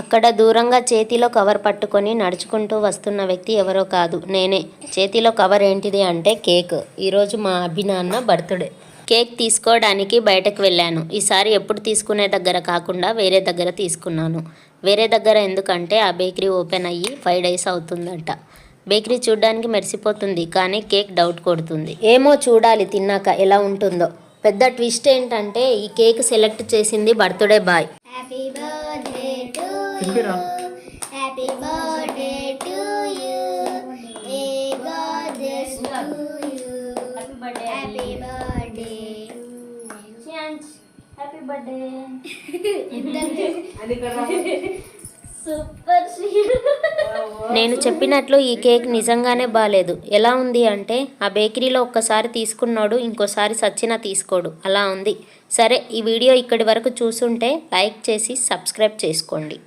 అక్కడ దూరంగా చేతిలో కవర్ పట్టుకొని నడుచుకుంటూ వస్తున్న వ్యక్తి ఎవరో కాదు నేనే. చేతిలో కవర్ ఏంటిది అంటే కేక్. ఈరోజు మా అభినాన్న బర్త్డే. కేక్ తీసుకోవడానికి బయటకు వెళ్ళాను. ఈసారి ఎప్పుడు తీసుకునే దగ్గర కాకుండా వేరే దగ్గర తీసుకున్నాను. వేరే దగ్గర ఎందుకంటే ఆ బేకరీ ఓపెన్ అయ్యి ఫైవ్ డేస్ అవుతుందంట. బేకరీ చూడ్డానికి మెరిసిపోతుంది కానీ కేక్ డౌట్ కొడుతుంది. ఏమో చూడాలి తిన్నాక ఎలా ఉంటుందో. పెద్ద ట్విస్ట్ ఏంటంటే ఈ కేక్ సెలెక్ట్ చేసింది birthday boy. To you. May God bless to you. Happy birthday. Happy birthday super నేను చెప్పినట్లు ఈ కేక్ నిజంగానే బాగాలేదు ఎలా ఉంది అంటే ఆ బేకరీలో ఒక్కసారి తీసుకున్నాడు ఇంకోసారి సచ్చినా తీసుకోడు. అలా ఉంది. సరే ఈ వీడియో ఇక్కడి వరకు చూసుంటే లైక్ చేసి సబ్స్క్రైబ్ చేసుకోండి.